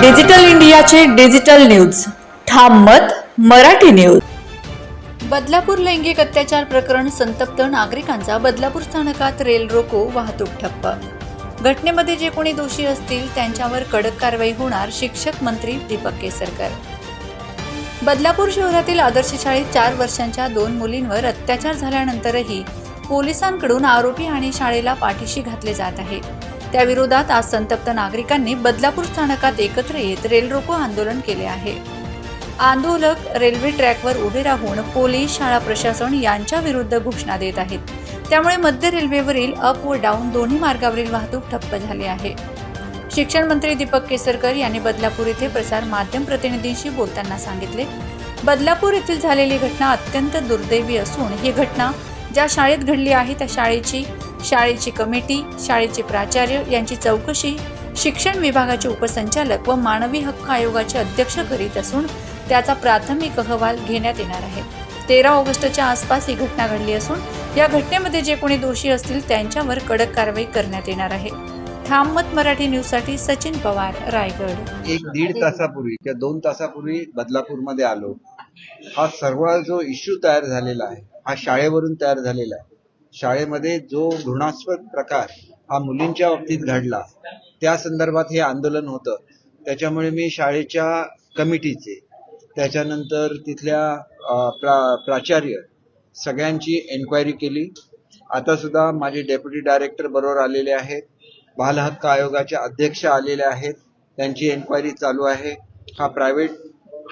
Digital इंडियाचे digital news. ठाम मत मराठी न्यूज. बदलापूर लैंगिक अत्याचार प्रकरण संतप्त नागरिकांचा बदलापूर स्थानकात रेल रोको वाहतूक ठप्प. घटनेमध्ये जे कोणी दोषी असतील त्यांच्यावर कडक कारवाई होणार शिक्षक मंत्री दीपक केसरकर. बदलापूर शहरातील आदर्श शाळेत चार वर्षांच्या दोन मुलींवर अत्याचार झाल्यानंतरही पोलिसांकडून आरोपी आणि शाळेला पाठीशी घातले जात आहे. त्याविरोधात आज संतप्त नागरिकांनी बदलापूर स्थानकात एकत्र येत रेल रोको आंदोलन केले आहे. आंदोलक रेल्वे ट्रॅकवर उभे राहून पोलीस शाळा प्रशासन यांच्या विरुद्ध घोषणा देत आहेत. त्यामुळे मध्य रेल्वेवरील अप व डाऊन दोन्ही मार्गावरील वाहतूक ठप्प झाली आहे. शिक्षण मंत्री दीपक केसरकर यांनी बदलापूर येथे प्रसार माध्यम प्रतिनिधींशी बोलताना सांगितले बदलापूर येथील झालेली घटना अत्यंत दुर्दैवी असून ही घटना ज्या शाळेत घडली आहे त्या शाळेची शाळेची कमिटी शाळेचे प्राचार्य यांची चौकशी शिक्षण विभागाचे उपसंचालक व मानवी हक्क आयोगाचे अध्यक्ष करीत असून त्याचा प्राथमिक अहवाल घेण्यात येणार आहे. तेरा ऑगस्टच्या आसपास ही घटना घडली असून या घटनेमध्ये जे कोणी दोषी असतील त्यांच्यावर कडक कारवाई करण्यात येणार आहे. ठाम मत मराठी न्यूजसाठी सचिन पवार रायगड. एक दीड तासापूर्वी किंवा दोन तासापूर्वी बदलापूरमध्ये आलो. हा सर्व जो इश्यू तयार झालेला आहे हा शाळेवरून तयार झालेला आहे शाळेमध्ये जो घृणास्पद प्रकार हा मुलींच्या बाबतीत घडला त्या संदर्भात हे आंदोलन होतं. त्याच्यामुळे मी शाळेच्या कमिटीचे त्याच्यानंतर तिथल्या प्रा प्राचार्य सगळ्यांची एन्क्वायरी केली. आता सुद्धा माझे डेप्युटी डायरेक्टर बरोबर आलेले आहेत. बाल हक्क आयोगाचे अध्यक्ष आलेले आहेत. त्यांची एन्क्वायरी चालू आहे. हा प्रायव्हेट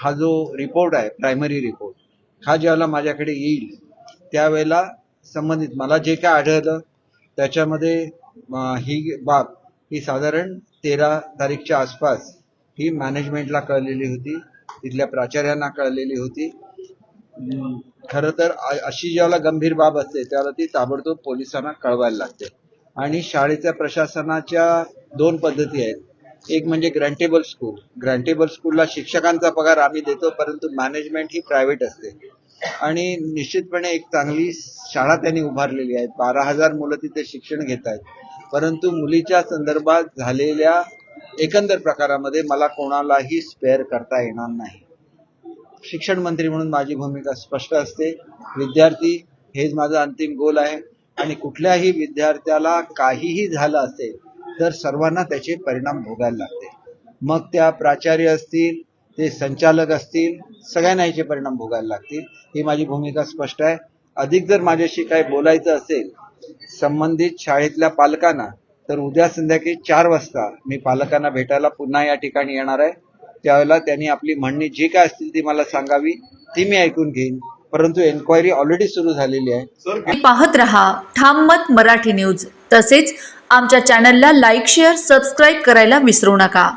हा जो रिपोर्ट आहे प्रायमरी रिपोर्ट हा ज्यावेळेला माझ्याकडे येईल त्यावेळेला संबंधित. मला जे काय आढळलं त्याच्यामध्ये ही बाब ही साधारण तेरा तारीखच्या आसपास ही मॅनेजमेंटला कळलेली होती तिथल्या प्राचार्यांना कळलेली होती. खरं तर अशी ज्याला गंभीर बाब असते त्याला ती ताबडतोब पोलिसांना कळवायला लागते. आणि शाळेच्या प्रशासनाच्या दोन पद्धती आहेत. एक म्हणजे ग्रँटेबल स्कूल ग्रँटेबल स्कूलला शिक्षकांचा पगार आम्ही देतो परंतु मॅनेजमेंट ही प्रायव्हेट असते. आणि निश्चितपणे एक चांगली शाळा त्यांनी उभारलेली आहे. बारा हजार मुलं तिथे शिक्षण घेत आहेत. परंतु मुलीच्या संदर्भात झालेल्या एकंदर प्रकारामध्ये मला कोणालाही स्पेअर करता येणार नाही. शिक्षण मंत्री म्हणून माझी भूमिका स्पष्ट असते. विद्यार्थी हेच माझं अंतिम गोल आहे. आणि कुठल्याही विद्यार्थ्याला काहीही झालं असेल तर सर्वांना त्याचे परिणाम भोगायला लागते मग त्या प्राचार्य असतील ते संचालक असतील सगळ्यांना याचे परिणाम भोगायला लागतील. ही माझी भूमिका स्पष्ट आहे. अधिक जर माझ्याशी काही बोलायचं असेल संबंधित शाळेतल्या पालकांना तर उद्या संध्याकाळी चार वाजता मी पालकांना भेटायला पुन्हा या ठिकाणी येणार आहे. त्यावेळेला त्यांनी आपली म्हणणी जी काय असतील ती मला सांगावी ती मी ऐकून घेईन. परंतु एन्क्वायरी ऑलरेडी सुरू झालेली आहे. पाहत रहा ठाम मत मराठी न्यूज. तसेच आमच्या चॅनलला लाईक शेअर सबस्क्राईब करायला विसरू नका.